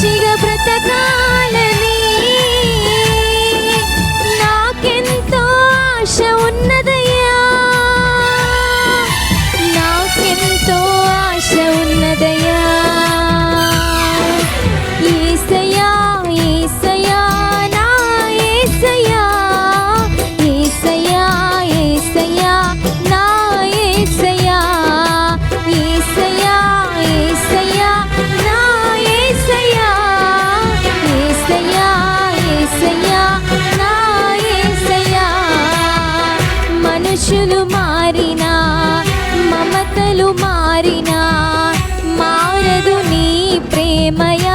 시간 మనసులు మారినా మమతలు మారినా మారదు నీ ప్రేమయ?